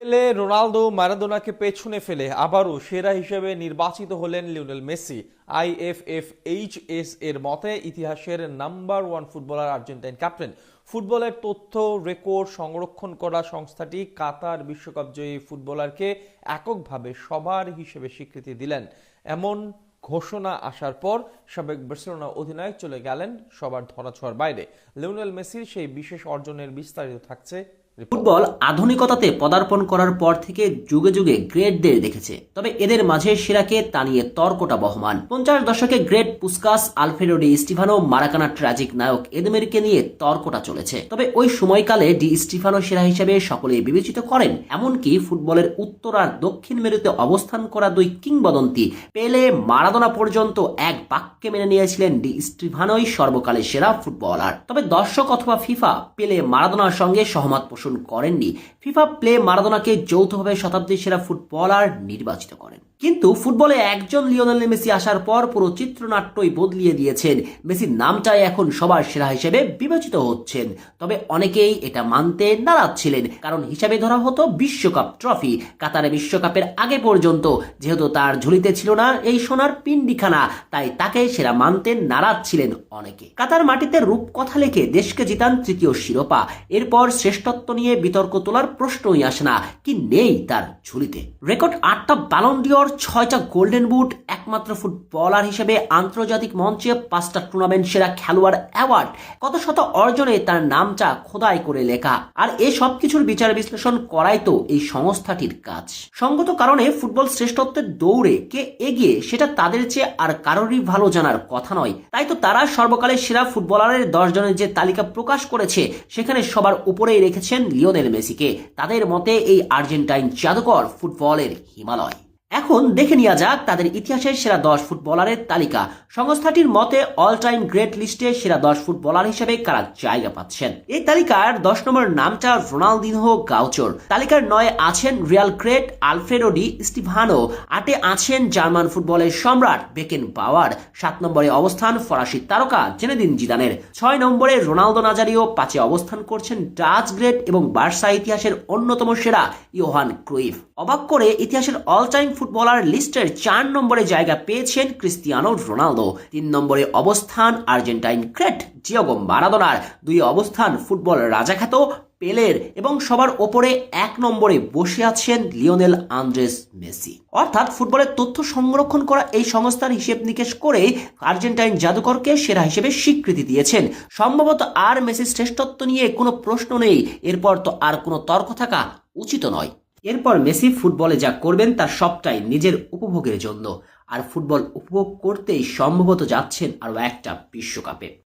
পেলে রোনালদো ম্যারাডোনাকে পেছনে ফেলে, আবারও সেরা হিসেবে নির্বাচিত হলেন Lionel Messi. I F F H S এর মতে ইতিহাসের number one footballer Argentine captain. ফুটবলের তথ্য, রেকর্ড সংরক্ষণ করা সংস্থাটি কাতার বিশ্বকাপ জয়ী ফুটবলারকে এককভাবে সবার হিসেবে স্বীকৃতি দিলেন। এমন ঘোষণা আসার পর সাবেক বার্সেলোনা অধিনায়ক চলে গেলেন সবার ধরাছোঁয়ার বাইরে। লিওনেল মেসির সেই বিশেষ অর্জনের বিস্তারিত থাকছে। ফুটবল আধুনিকতাতে পদার্পণ করার পর থেকে যুগে যুগে গ্রেটদের দেখেছে। তবে এদের মাঝে সেরাকে তা নিয়ে তর্কটা বহমান। পঞ্চাশ দশকে great Puskas, Alfredo Di Stefano, Maracana tragic নায়ক এদমেরকে নিয়ে তর্কটা চলেছে। তবে ওই সময়কালে ডি স্টিফানো সেরা হিসেবে সকলেই বিবেচিত করেন, এমনকি ফুটবলের উত্তর আর দক্ষিণ মেরুতে অবস্থান করা দুই কিংবদন্তি পেলে মারাদোনা পর্যন্ত এক বাক্যে মেনে নিয়েছিলেন ডি স্টিফানোই সর্বকালের সেরা ফুটবলার। তবে দর্শক অথবা ফিফা পেলে মারাদোনার সঙ্গে সহমত পোষণ করেননি, ফিফা প্লে মারাদোনাকে যৌথভাবে শতাব্দীর সেরা ফুটবলার নির্বাচিত করেন। কিন্তু ফুটবলে একজন লিওনেল মেসি আসার পর পুরো চিত্রনাট্যই বদলিয়ে দিয়েছেন। মেসির নামটাই এখন সবার সেরা হিসেবে বিবেচিত হচ্ছেন। তবে অনেকেই এটা মানতে নারাজ ছিলেন, কারণ হিসাবে ধরা হতো বিশ্বকাপ ট্রফি। কাতারে বিশ্বকাপের আগে পর্যন্ত যেহেতু তার ঝুলিতে ছিল না এই সোনার পিন্ডিখানা তাই তাকে সেরা মানতে নারাজ ছিলেন অনেকে। কাতার মাটিতে রূপকথা লেখে দেশকে জিতান তৃতীয় শিরোপা। এরপর শ্রেষ্ঠত্ব নিয়ে বিতর্ক তোলার প্রশ্নই আসে না। কি নেই তার ঝুলিতে? রেকর্ড আটটা ব্যালন ডিওর ছয়টা গোল্ডেন বুট একমাত্র ফুটবলার হিসেবে আন্তর্জাতিক মঞ্চে পাঁচটা টুর্নামেন্ট সেরা খেলোয়াড় অ্যাওয়ার্ড কত শত অর্জনে তার নামটা খোদাই করে লেখা। আর এই সব কিছুর বিচার বিশ্লেষণ করাই তো এই সংস্থাটির কাজ। সঙ্গত কারণে ফুটবল শ্রেষ্ঠত্বের দৌড়ে কে এগিয়ে সেটা তাদের চেয়ে আর কারোরই ভালো জানার কথা নয়। তাই তো তারা সর্বকালের সেরা ফুটবলারের দশ জনের যে তালিকা প্রকাশ করেছে, সেখানে সবার উপরেই রেখেছেন লিওনেল মেসিকে তাদের মতে এই আর্জেন্টাইন জাদুকর ফুটবলের হিমালয়। এখন দেখে নেওয়া যাক তাদের ইতিহাসের সেরা দশ ফুটবলারের তালিকা। সংস্থাটির মতে অল টাইম গ্রেট লিস্টে সেরা দশ ফুটবলার হিসেবে কারা জায়গা পাচ্ছেন? এই তালিকার দশ নম্বর নামটা রোনালদিনহো গাউচোর। তালিকার নয় আছেন Real great Alfredo Di Stefano. আটে আছেন জার্মান ফুটবলের সম্রাট বেকেন পাওয়ার সাত নম্বরে অবস্থান ফরাসি তারকা জেনেদিন জিদানের। ছয় নম্বরে রোনালদো নাজারিও। পাঁচে অবস্থান করছেন ডাচ গ্রেট এবং বার্সা ইতিহাসের অন্যতম সেরা ইয়োহান ক্রুইফ। অবাক করে ইতিহাসের অল টাইম ফুটবলার লিস্টের চার নম্বরে জায়গা পেয়েছেন ক্রিস্তিয়ানো রোনালদো। তিন নম্বরে অবস্থান আর্জেন্টাইন ক্রেট জিওগো মারাদোনার। দুই অবস্থান ফুটবল রাজাখ্যাত পেলের এবং সবার ওপরে এক নম্বরে বসে আছেন লিওনেল আন্দ্রেস মেসি। অর্থাৎ ফুটবলের তথ্য সংরক্ষণ করা এই সংস্থার হিসেব নিকেশ করে আর্জেন্টাইন জাদুকরকে সেরা হিসেবে স্বীকৃতি দিয়েছেন। সম্ভবত আর মেসির শ্রেষ্ঠত্ব নিয়ে কোনো প্রশ্ন নেই। এরপর তো আর কোনো তর্ক থাকা উচিত নয়। এরপর মেসি ফুটবলে যা করবেন তার সবটাই নিজের উপভোগের জন্য। আর ফুটবল উপভোগ করতেই সম্ভবত যাচ্ছেন আরও একটা বিশ্বকাপে।